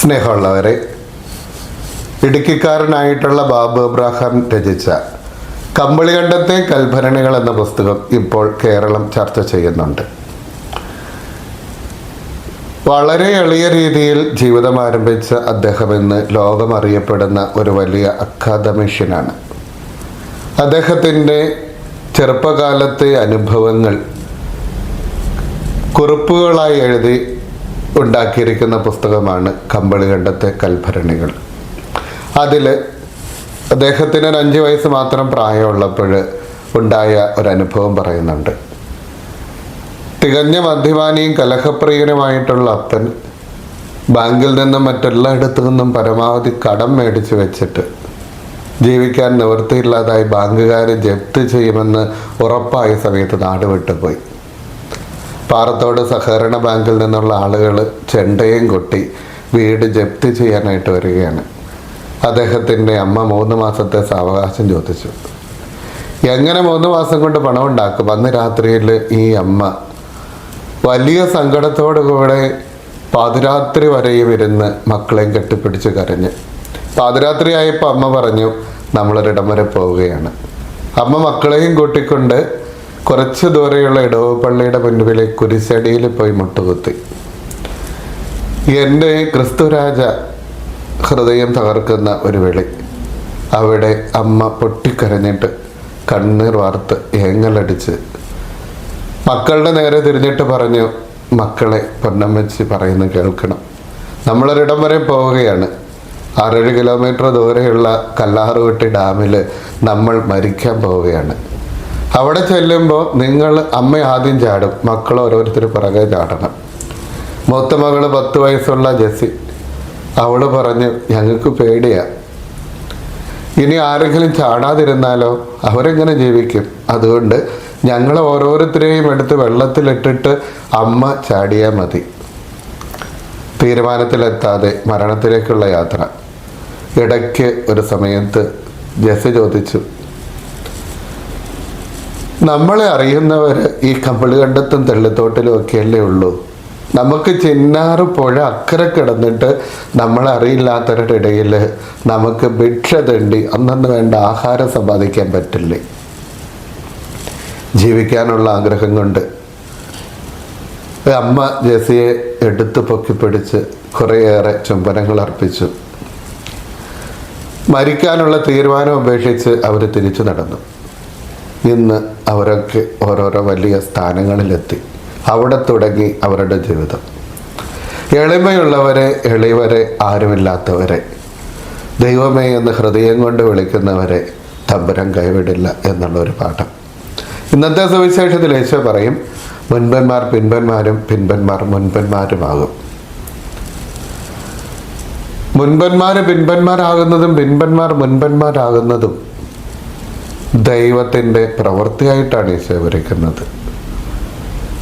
സ്നേഹമുള്ളവരെ ഇടുക്കിക്കാരനായിട്ടുള്ള ബാബു അബ്രാഹാം രചിച്ച കമ്പളികണ്ഠത്തെ കൽഭരണികൾ എന്ന പുസ്തകം ഇപ്പോൾ കേരളം ചർച്ച ചെയ്യുന്നുണ്ട്. വളരെ എളിയ രീതിയിൽ ജീവിതം ആരംഭിച്ച അദ്ദേഹം ഇന്ന് ലോകം അറിയപ്പെടുന്ന ഒരു വലിയ അക്കാദമിഷ്യനാണ്. അദ്ദേഹത്തിന്റെ ചെറുപ്പകാലത്തെ അനുഭവങ്ങൾ കുറിപ്പുകളായി എഴുതി ഉണ്ടാക്കിയിരിക്കുന്ന പുസ്തകമാണ് കമ്പളികണ്ടത്തെ കൽഭരണികൾ. അതിൽ അദ്ദേഹത്തിന് ഒരു അഞ്ച് വയസ്സ് മാത്രം പ്രായമുള്ളപ്പോൾ ഉണ്ടായ അനുഭവം പറയുന്നുണ്ട്. തികഞ്ഞ മദ്യപാനിയും കലഹപ്രിയനുമായിട്ടുള്ള അപ്പൻ ബാങ്കിൽ നിന്നും മറ്റെല്ലായിടത്തു നിന്നും പരമാവധി കടം മേടിച്ച് വെച്ചിട്ട് ജീവിക്കാൻ നിവൃത്തിയില്ലാതായി ബാങ്കുകാരെ ജപ്തി ചെയ്യുമെന്ന് ഉറപ്പായ സമയത്ത് നാട് വിട്ടുപോയി. പാറത്തോട് സഹകരണ ബാങ്കിൽ നിന്നുള്ള ആളുകൾ ചെണ്ടയും കൊട്ടി വീട് ജപ്തി ചെയ്യാനായിട്ട് വരികയാണ്. അദ്ദേഹത്തിന്റെ അമ്മ മൂന്ന് മാസത്തെ സാവകാശം ചോദിച്ചു. എങ്ങനെ മൂന്ന് മാസം കൊണ്ട് പണം ഉണ്ടാക്കും അന്ന് രാത്രിയിൽ ഈ അമ്മ വലിയ സങ്കടത്തോടു കൂടെ പാതിരാത്രി വരെയും ഇരുന്ന് മക്കളെയും കെട്ടിപ്പിടിച്ച് കരഞ്ഞ്. പാതിരാത്രി ആയപ്പോൾ അമ്മ പറഞ്ഞു നമ്മളൊരിടം വരെ പോവുകയാണ്. അമ്മ മക്കളെയും കൂട്ടിക്കൊണ്ട് കുറച്ച് ദൂരെയുള്ള ഇടവ് പള്ളിയുടെ മുൻപിലെ കുരിശടിയിൽ പോയി മുട്ടുകുത്തി. എന്റെ ക്രിസ്തുരാജ ഹൃദയം തകർക്കുന്ന ഒരു വിളി. അവിടെ അമ്മ പൊട്ടിക്കരഞ്ഞിട്ട് കണ്ണീർ വാർത്ത് ഏങ്ങലടിച്ച് മക്കളുടെ നേരെ തിരിഞ്ഞിട്ട് പറഞ്ഞു മക്കളെ പൊന്നമ്മച്ചി പറയുന്നത് കേൾക്കണം. നമ്മളൊരിടം വരെ പോവുകയാണ്. ആറേഴ് കിലോമീറ്റർ ദൂരെയുള്ള കല്ലാറുകുട്ടി ഡാമിൽ നമ്മൾ മരിക്കാൻ പോവുകയാണ്. അവിടെ ചെല്ലുമ്പോൾ നിങ്ങൾ അമ്മ ആദ്യം ചാടും മക്കൾ ഓരോരുത്തർ പിറകെ ചാടണം. മൂത്ത മകൾ പത്ത് വയസ്സുള്ള ജെസ്സി. അവൾ പറഞ്ഞു ഞങ്ങൾക്ക് പേടിയാ. ഇനി ആരെങ്കിലും ചാടാതിരുന്നാലോ അവരെങ്ങനെ ജീവിക്കും? അതുകൊണ്ട് ഞങ്ങൾ ഓരോരുത്തരെയും എടുത്ത് വെള്ളത്തിലിട്ടിട്ട് അമ്മ ചാടിയാൽ മതി. തീരുമാനത്തിലെത്താതെ മരണത്തിലേക്കുള്ള യാത്ര. ഇടയ്ക്ക് ഒരു സമയത്ത് ജസ് ചോദിച്ചു നമ്മളെ അറിയുന്നവർ ഈ കമ്പിളികണ്ടത്തും തെള്ളിത്തോട്ടിലും ഒക്കെയല്ലേ ഉള്ളൂ? നമുക്ക് ചിന്നാറ് പുഴ അക്കരെ കിടന്നിട്ട് നമ്മളറിയില്ലാത്തവരുടെ ഇടയിൽ നമുക്ക് ഭിക്ഷ തേണ്ടി അന്നന്ന് വേണ്ട ആഹാരം സമ്പാദിക്കാൻ പറ്റില്ലേ? ജീവിക്കാനുള്ള ആഗ്രഹം കൊണ്ട്. അമ്മ ജെസിയെ എടുത്ത് പൊക്കിപ്പിടിച്ച് കുറേയേറെ ചുംബനങ്ങൾ അർപ്പിച്ചു. മരിക്കാനുള്ള തീരുമാനം ഉപേക്ഷിച്ച് അവർ തിരിച്ചു നടന്നു. ഇന്ന് അവരൊക്കെ ഓരോരോ വലിയ സ്ഥാനങ്ങളിലെത്തി. അവിടെ തുടങ്ങി അവരുടെ ജീവിതം. എളിമയുള്ളവരെ എളിവരെ ആരുമില്ലാത്തവരെ ദൈവമേ എന്ന് ഹൃദയം കൊണ്ട് വിളിക്കുന്നവരെ തമ്പുരം കൈവിടില്ല എന്നുള്ള ഒരു പാഠം. ഇന്നത്തെ സുവിശേഷത്തിൽ യേശോ പറയും മുൻപന്മാർ പിൻപന്മാരും പിൻപന്മാർ മുൻപന്മാരുമാകും. മുൻപന്മാർ പിൻപന്മാരാകുന്നതും പിൻപന്മാർ മുൻപന്മാരാകുന്നതും ദൈവത്തിന്റെ പ്രവൃത്തിയായിട്ടാണ് ഈശോ വിവരിക്കുന്നത്.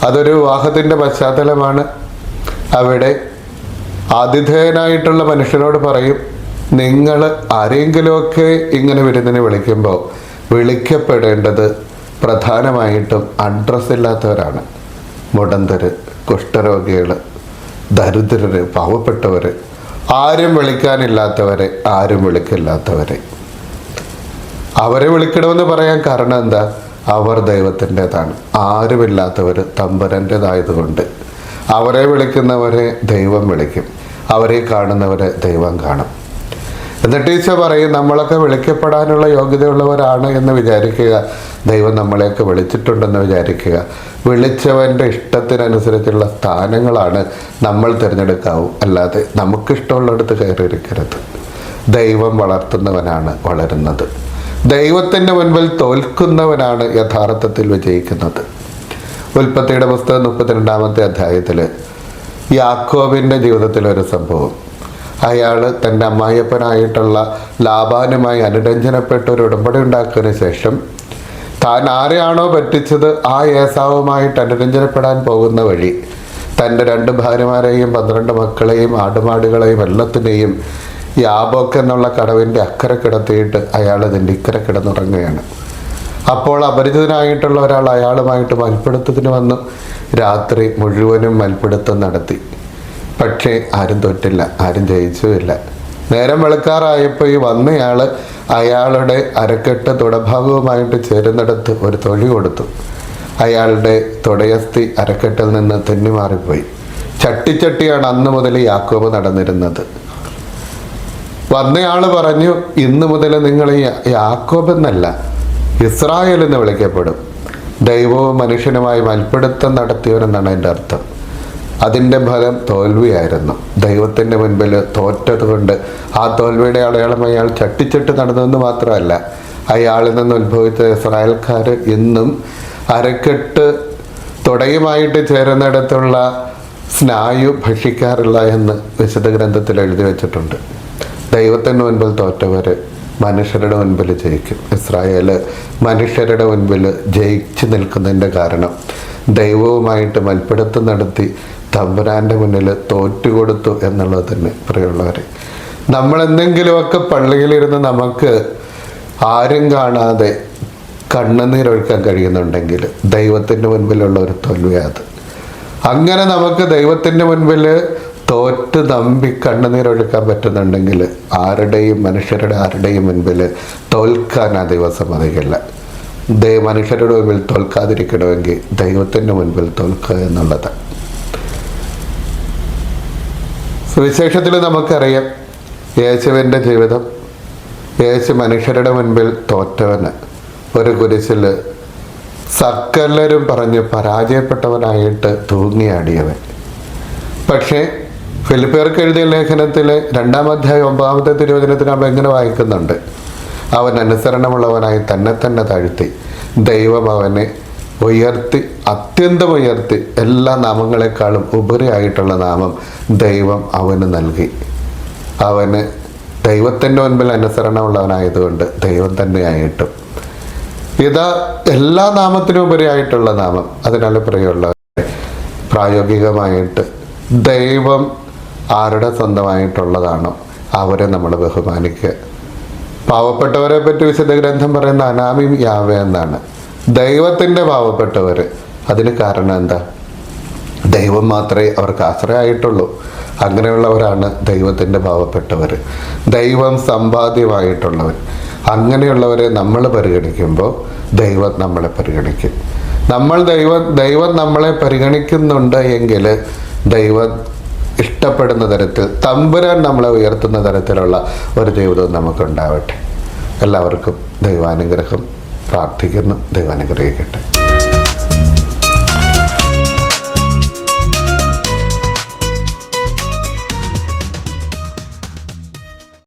അതൊരു വിവാഹത്തിന്റെ പശ്ചാത്തലമാണ്. അവിടെ ആതിഥേയനായിട്ടുള്ള മനുഷ്യനോട് പറയും നിങ്ങൾ ആരെങ്കിലുമൊക്കെ ഇങ്ങനെ വിരുന്നിന് വിളിക്കുമ്പോൾ വിളിക്കപ്പെടേണ്ടത് പ്രധാനമായിട്ടും അഡ്രസ് ഇല്ലാത്തവരാണ്. മുടന്തര് കുഷ്ഠരോഗികൾ ദരിദ്രര് പാവപ്പെട്ടവർ ആരും വിളിക്കാനില്ലാത്തവരെ ആരും വിളിക്കില്ലാത്തവരെ. അവരെ വിളിക്കണമെന്ന് പറയാൻ കാരണം എന്താ? അവർ ദൈവത്തിന്റെതാണ്. ആരുമില്ലാത്തവർ തമ്പുരന്റെതായതുകൊണ്ട്. അവരെ വിളിക്കുന്നവരെ ദൈവം വിളിക്കും. അവരെ കാണുന്നവരെ ദൈവം കാണും. എന്നിട്ട് ടീച്ചർ പറയും നമ്മളൊക്കെ വിളിക്കപ്പെടാനുള്ള യോഗ്യതയുള്ളവരാണ് എന്ന് വിചാരിക്കുക. ദൈവം നമ്മളെയൊക്കെ വിളിച്ചിട്ടുണ്ടെന്ന് വിചാരിക്കുക. വിളിച്ചവന്റെ ഇഷ്ടത്തിനനുസരിച്ചുള്ള സ്ഥാനങ്ങളാണ് നമ്മൾ തിരഞ്ഞെടുക്കാവൂ. അല്ലാതെ നമുക്കിഷ്ടമുള്ളിടത്ത് കയറിയിരിക്കരുത്. ദൈവം വളർത്തുന്നവനാണ് വളരുന്നത്. ദൈവത്തിന്റെ മുൻപിൽ തോൽക്കുന്നവനാണ് യഥാർത്ഥത്തിൽ വിജയിക്കുന്നത്. ഉൽപ്പത്തിയുടെ പുസ്തകം മുപ്പത്തിരണ്ടാമത്തെ അധ്യായത്തിൽ യാക്കോബിന്റെ ജീവിതത്തിലൊരു സംഭവം. അയാൾ തന്റെ അമ്മായിയപ്പനായിട്ടുള്ള ലാഭാനുമായി അനുരഞ്ജനപ്പെട്ട ഒരു ഉടമ്പടി ഉണ്ടാക്കുന്ന ശേഷം താൻ ആരെയാണോ പറ്റിച്ചത് ആ ഏസാവുമായിട്ട് അനുരഞ്ജനപ്പെടാൻ പോകുന്ന വഴി തന്റെ രണ്ട് ഭാര്യമാരെയും പന്ത്രണ്ട് മക്കളെയും ആടുമാടുകളെയും എല്ലാത്തിനെയും യാബോക്ക് എന്നുള്ള കടവിന്റെ അക്കരെ കിടത്തിയിട്ട് അയാൾ ഇതിന്റെ ഇക്കരെ കിടന്നുറങ്ങുകയാണ്. അപ്പോൾ അപരിചിതനായിട്ടുള്ള ഒരാൾ അയാളുമായിട്ട് മൽപ്പിടുത്തത്തിന് വന്നു. രാത്രി മുഴുവനും മൽപ്പിടുത്തം നടത്തി. പക്ഷേ ആരും തൊറ്റില്ല ആരും ജയിച്ചുമില്ല. നേരം വെളുക്കാറായപ്പോൾ ഈ വന്നയാൾ അയാളുടെ അരക്കെട്ട് തുടഭാഗവുമായിട്ട് ചേരുന്നിടത്ത് ഒരു തൊഴി കൊടുത്തു. അയാളുടെ തുടയസ്ഥി അരക്കെട്ടിൽ നിന്ന് തെന്നിമാറിപ്പോയി ചട്ടിച്ചട്ടിയാണ് അന്ന് മുതൽ യാക്കോബ് നടന്നിരുന്നത്. വന്നയാൾ പറഞ്ഞു ഇന്ന് മുതൽ നിങ്ങൾ യാക്കോബ് എന്നല്ല ഇസ്രായേൽ എന്ന് വിളിക്കപ്പെടും. ദൈവവും മനുഷ്യനുമായി മൽപ്പിടുത്തം നടത്തിയവരെന്നാണ് എന്റെ അർത്ഥം. അതിന്റെ ഫലം തോൽവിയായിരുന്നു. ദൈവത്തിന്റെ മുൻപിൽ തോറ്റത് കൊണ്ട് ആ തോൽവിയുടെ അടയാളം അയാൾ ചട്ടിച്ചട്ട് നടന്നതെന്ന് മാത്രമല്ല അയാളിൽ നിന്ന് ഉത്ഭവിച്ച ഇസ്രായേൽക്കാർ ഇന്നും അരക്കെട്ട് തുടയുമായിട്ട് ചേരുന്നിടത്തുള്ള സ്നായു ഭക്ഷിക്കാറില്ല എന്ന് വിശുദ്ധ ഗ്രന്ഥത്തിൽ എഴുതി വെച്ചിട്ടുണ്ട്. ദൈവത്തിന് മുൻപിൽ തോറ്റവർ മനുഷ്യരുടെ മുൻപിൽ ജയിക്കും. ഇസ്രായേൽ മനുഷ്യരുടെ മുൻപിൽ ജയിച്ചു നിൽക്കുന്നതിന്റെ കാരണം ദൈവവുമായിട്ട് മൽപ്പിടുത്തം നടത്തി തമ്പുരാന്റെ മുന്നിൽ തോറ്റുകൊടുത്തു എന്നുള്ളത് തന്നെ പ്രിയമുള്ളവർ നമ്മൾ എന്തെങ്കിലുമൊക്കെ പള്ളിയിലിരുന്ന് നമുക്ക് ആരും കാണാതെ കണ്ണുനീരൊഴുക്കാൻ കഴിയുന്നുണ്ടെങ്കിൽ ദൈവത്തിന്റെ മുൻപിലുള്ള ഒരു തോൽവിയാത് അങ്ങനെ നമുക്ക് ദൈവത്തിന്റെ മുൻപിൽ തോറ്റ് നമ്പി കണ്ണുനീരൊഴുക്കാൻ പറ്റുന്നുണ്ടെങ്കിൽ ആരുടെയും മനുഷ്യരുടെ ആരുടെയും മുൻപിൽ തോൽക്കാൻ ആ ദൈവം സമ്മതിക്കില്ല ദൈവ മനുഷ്യരുടെ മുൻപിൽ തോൽക്കാതിരിക്കണമെങ്കിൽ ദൈവത്തിന്റെ മുൻപിൽ തോൽക്കുക എന്നുള്ളത്. സുവിശേഷത്തിൽ നമുക്കറിയാം യേശുവിന്റെ ജീവിതം. യേശു മനുഷ്യരുടെ മുൻപിൽ തോറ്റവന് ഒരു കുരിശിൽ സക്കല്ലരും പറഞ്ഞ് പരാജയപ്പെട്ടവനായിട്ട് തൂങ്ങിയാടിയവൻ. പക്ഷേ ഫിലിപ്പിയർക്ക് എഴുതിയ ലേഖനത്തിലെ രണ്ടാം അധ്യായം ഒമ്പതാമത്തെ തിരുവചനത്തിന് നമ്മൾ എങ്ങനെ വായിക്കുന്നുണ്ട്. അവൻ അനുസരണമുള്ളവനായി തന്നെ തന്നെ താഴ്ത്തി. ദൈവം അവനെ ഉയർത്തി അത്യന്തം ഉയർത്തി എല്ലാ നാമങ്ങളെക്കാളും ഉപരിയായിട്ടുള്ള നാമം ദൈവം അവന് നൽകി. അവന് ദൈവത്തിന്റെ മുൻപിൽ അനുസരണമുള്ളവനായതുകൊണ്ട് ദൈവം തന്നെയായിട്ടും. ഇതാ എല്ലാ നാമത്തിനും ഉപരിയായിട്ടുള്ള നാമം. അതിനാൽ പ്രിയമുള്ളവരെ പ്രായോഗികമായിട്ട് ദൈവം ആരുടെ സ്വന്തമായിട്ടുള്ളതാണ് അവരെ നമ്മൾ ബഹുമാനിക്കുക. പാവപ്പെട്ടവരെ പറ്റി വിശുദ്ധ ഗ്രന്ഥം പറയുന്ന അനാമി യാവ എന്നാണ് ദൈവത്തിന്റെ പാവപ്പെട്ടവർ. അതിന് കാരണം എന്താ? ദൈവം മാത്രമേ അവർക്ക് ആശ്രയമായിട്ടുള്ളൂ. അങ്ങനെയുള്ളവരാണ് ദൈവത്തിന്റെ പാവപ്പെട്ടവർ. ദൈവം സമ്പാദ്യമായിട്ടുള്ളവർ. അങ്ങനെയുള്ളവരെ നമ്മൾ പരിഗണിക്കുമ്പോൾ ദൈവം നമ്മളെ പരിഗണിക്കും. നമ്മൾ ദൈവം ദൈവം നമ്മളെ പരിഗണിക്കുന്നുണ്ട് എങ്കിൽ ദൈവം ഇഷ്ടപ്പെടുന്ന തരത്തിൽ തമ്പുരാൻ നമ്മളെ ഉയർത്തുന്ന തരത്തിലുള്ള ഒരു ജീവിതം നമുക്കുണ്ടാവട്ടെ. എല്ലാവർക്കും ദൈവാനുഗ്രഹം പ്രാർത്ഥിക്കുന്നു. ദൈവാനുഗ്രഹിക്കട്ടെ.